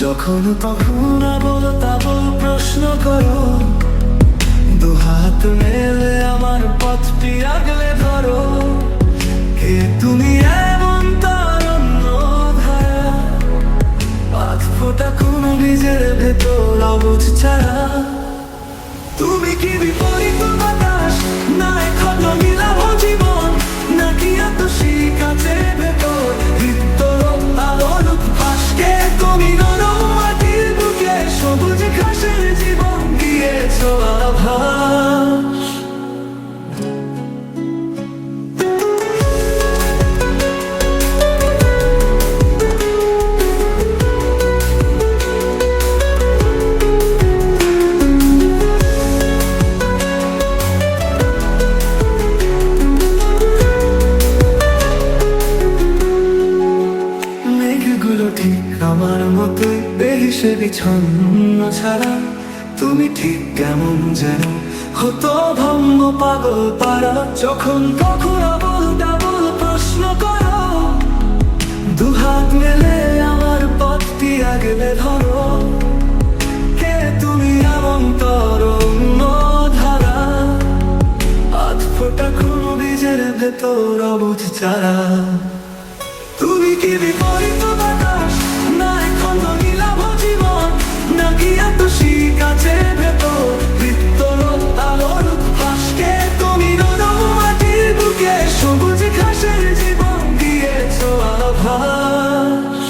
যখন তখন বল তা বল প্রশ্ন করো। দুহাত মেলে আমার পথটি আগলে ধরো। কে তুমি এমন তারণ্য ধারা পাঁচ ফোটা কোন বীজের ভেতর অবুঝ ছাড়া। আমার মতোই বেহিসেবি ছন্ন ছাড়া তুমি ঠিক কেমন যেন হতো ভম্ম পাগল পাড়া। যখন কখন বল ডাবল প্রশ্ন করো, দুহাত মেলে আমার পথটি আগলে ধরো। কে তুমি এমন তরুণ ধারা? আধ ফোটা কোনো বীজের ভেতর অবুঝ চারা। আছে ভেতর বৃত্তরত আলোর ভাসকে তুমি নরম মাটির বুকে সবুজ ঘাসের জীবন দিয়েছ আভাস।